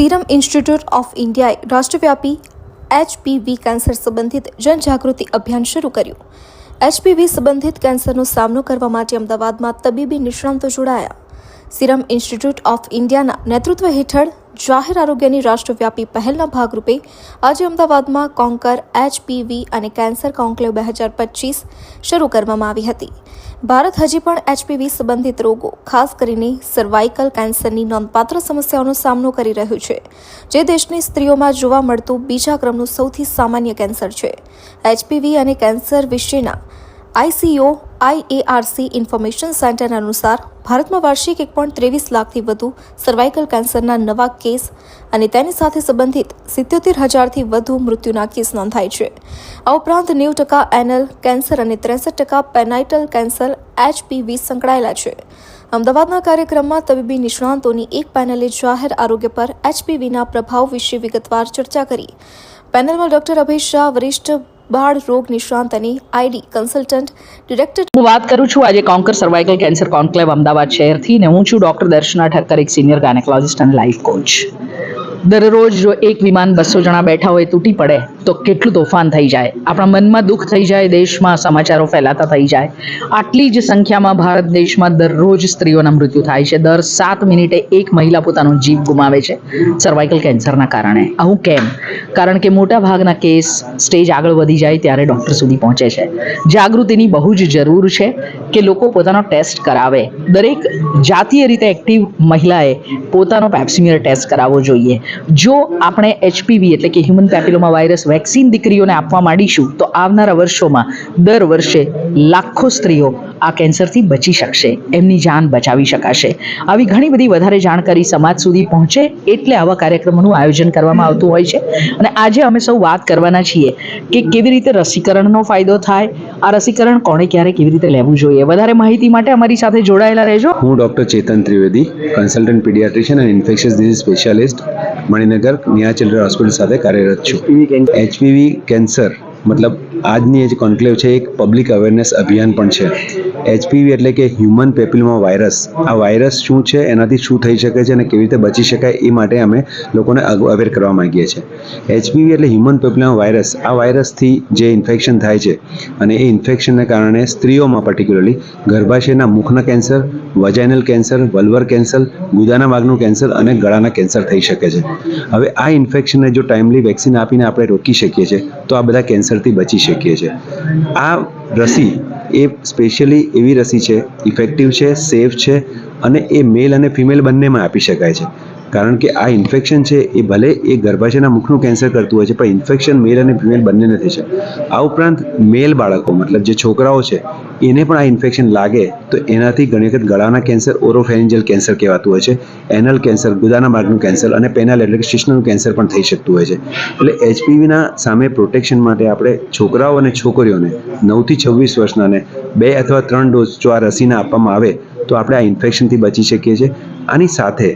Serum institute of ઇન્ડિયાએ રાષ્ટ્રવ્યાપી HPV cancer સંબંધિત જનજાગૃતિ અભિયાન શરૂ કર્યું. એચપીવી સંબંધિત કેન્સરનો સામનો કરવા માટે અમદાવાદમાં તબીબી નિષ્ણાંતો જોડાયા. સિરમ ઇન્સ્ટિટ્યૂટ ઓફ ઇન્ડિયાના નેતૃત્વ હેઠળ જાહેર આરોગ્યની રાષ્ટ્રવ્યાપી પહેલના ભાગરૂપે આજે અમદાવાદમાં કોન્કર એચપીવી અને કેન્સર કોન્કલેવ બે હજાર પચીસ શરૂ કરવામાં આવી હતી. ભારત હજી પણ એચપીવી સંબંધિત રોગો, ખાસ કરીને સર્વાઇકલ કેન્સરની નોંધપાત્ર સમસ્યાઓનો સામનો કરી રહ્યું છે, જે દેશની સ્ત્રીઓમાં જોવા મળતું બીજા ક્રમનું સૌથી સામાન્ય કેન્સર છે. એચપીવી અને કેન્સર વિશેના આઈસીઓ આઈએઆરસી ઇન્ફોર્મેશન સેન્ટર અનુસાર ભારતમાં વાર્ષિક એક પોઈન્ટ ત્રેવીસ લાખથી વધુ સર્વાઇકલ કેન્સરના નવા કેસ અને તેની સાથે સંબંધિત સિત્યોતેર હજારથી વધુ મૃત્યુના કેસ નોંધાય છે. આ ઉપરાંત નેવું ટકા એનલ કેન્સર અને ત્રેસઠ ટકા પેનાઇટલ કેન્સર એચપીવી સંકળાયેલા છે. અમદાવાદના કાર્યક્રમમાં તબીબી નિષ્ણાંતોની એક પેનલે જાહેર આરોગ્ય પર એચપીવીના પ્રભાવ વિશે વિગતવાર ચર્ચા કરી. પેનલમાં ડોક્ટર અભય શાહ, વરિષ્ઠ બાળ રોગ નિષ્ણાંત અને આઈડી કન્સલ્ટન્ટ ડિરેક્ટર હું વાત કરું છું આજે conquer cervical cancer conclave Ahmedabad શહેરથી ને હું છું ડોક્ટર દર્શના ઠક્કર, એક સિનિયર ગાયનેકોલોજિસ્ટ અને લાઈફ કોચ. દરરોજ જો એક વિમાન બસો જણા બેઠા હોય, તૂટી પડે, તો કેટલું તોફાન થઈ જાય? આપણા મનમાં દુઃખ થઈ જાય, દેશમાં સમાચારો ફેલાતા થઈ જાય. આટલી જ સંખ્યામાં ભારત દેશમાં દરરોજ સ્ત્રીઓના મૃત્યુ થાય છે. દર સાત મિનિટે એક મહિલા પોતાનો જીવ ગુમાવે છે સર્વાઇકલ કેન્સરના કારણે. આવું કેમ? કારણ કે મોટા ભાગના કેસ સ્ટેજ આગળ વધી જાય ત્યારે ડૉક્ટર સુધી પહોંચે છે. જાગૃતિની બહુ જ જરૂર છે કે લોકો પોતાનો ટેસ્ટ કરાવે. દરેક જાતીય રીતે એક્ટિવ મહિલાએ પોતાનો પેપ્સિમિયર ટેસ્ટ કરાવવો જોઈએ. જો આપણે એચપીવી એટલે કે હ્યુમન પેપિલોમા વાયરસ વેક્સિન દીકરીઓને આપવા માંડીશું, તો આવનારા વર્ષોમાં દર વર્ષે લાખો સ્ત્રીઓ આ કેન્સરથી બચી શકશે એમની જાન બચાવી શકાશે. આવી ઘણી બધી વધારે જાણકારી સમાજ સુધી પહોંચે એટલે આવા કાર્યક્રમોનું આયોજન કરવામાં આવતું હોય છે. અને આજે અમે સૌ વાત કરવાના છીએ કે કેવી રીતે રસીકરણનો ફાયદો થાય આ રસીકરણ કોણે ક્યારે કેવી રીતે લેવું જોઈએ? વધારે માહિતી માટે અમારી સાથે જોડાયેલા રહેજો. હું doctor Chetan Trivedi consultant paediatrician અને ઇન્ફેક્શિયસ ડિઝીઝ સ્પેશિયાલિસ્ટ મણિનગર નિયા ચિલ્ડ્રન હોસ્પિટલ સાથે કાર્યરત છું. એચપીવી કેન્સર મતલબ આજની જે કોન્ક્લેવ છે, એક પબ્લિક અવેરનેસ અભિયાન પણ છે. એચપીવી એટલે કે હ્યુમન પેપિલમા વાયરસ આ વાયરસ શું છે, એનાથી શું થઈ શકે છે અને કેવી રીતે બચી શકાય એ માટે અમે લોકોને અવેર કરવા માંગીએ છીએ. એચપીવી એટલે હ્યુમન પેપિલમા વાયરસ આ વાયરસથી જે ઇન્ફેક્શન થાય છે અને એ ઇન્ફેક્શનને કારણે સ્ત્રીઓમાં પર્ટિક્યુલરલી ગર્ભાશયના મુખના cancer vaginal cancer vulvar cancer ગુદાના ભાગનું કેન્સર અને ગળાના કેન્સર થઈ શકે છે. હવે આ ઇન્ફેક્શનને જો ટાઈમલી વેક્સિન આપીને આપણે રોકી શકીએ છીએ, તો આ બધા કેન્સરથી બચી શકીએ છીએ. આ રસી એ સ્પેશિયલી એવી રસી છે ઇફેક્ટિવ છે સેફ છે અને એ મેલ અને ફિમેલ બંનેમાં આપી શકાય છે. કારણ કે આ ઇન્ફેક્શન છે, એ ભલે એ ગર્ભાશયના મુખનું કેન્સર કરતું હોય છે, પણ ઇન્ફેક્શન મેલ અને ફિમેલ બંનેને થઈ છે આ ઉપરાંત મેલ બાળકો, મતલબ જે છોકરાઓ છે, એને પણ આ ઇન્ફેક્શન લાગે, તો એનાથી ઘણી વખત ગળાના કેન્સર ઓરોફેરેન્જિયલ કેન્સર કહેવાતું હોય છે એનલ કેન્સર ગુદાના માર્ગનું કેન્સર અને પેનલ એટલે કે શિશ્નનું કેન્સર પણ થઈ શકતું હોય છે. એટલે એચપીવીના સામે પ્રોટેક્શન માટે આપણે છોકરાઓ અને છોકરીઓને નવથી છવ્વીસ વર્ષનાને બે અથવા ત્રણ ડોઝ જો આ રસીના આપવામાં આવે, તો આપણે આ ઇન્ફેક્શનથી બચી શકીએ છીએ. આની સાથે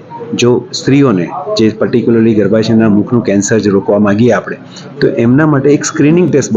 જો સ્ત્રીઓને જે પર્ટિક્યુલરલી ગર્ભાશયના મુખનું કેન્સર જે રોકવા માંગીએ આપણે, તો એમના માટે એક સ્ક્રીનિંગ ટેસ્ટ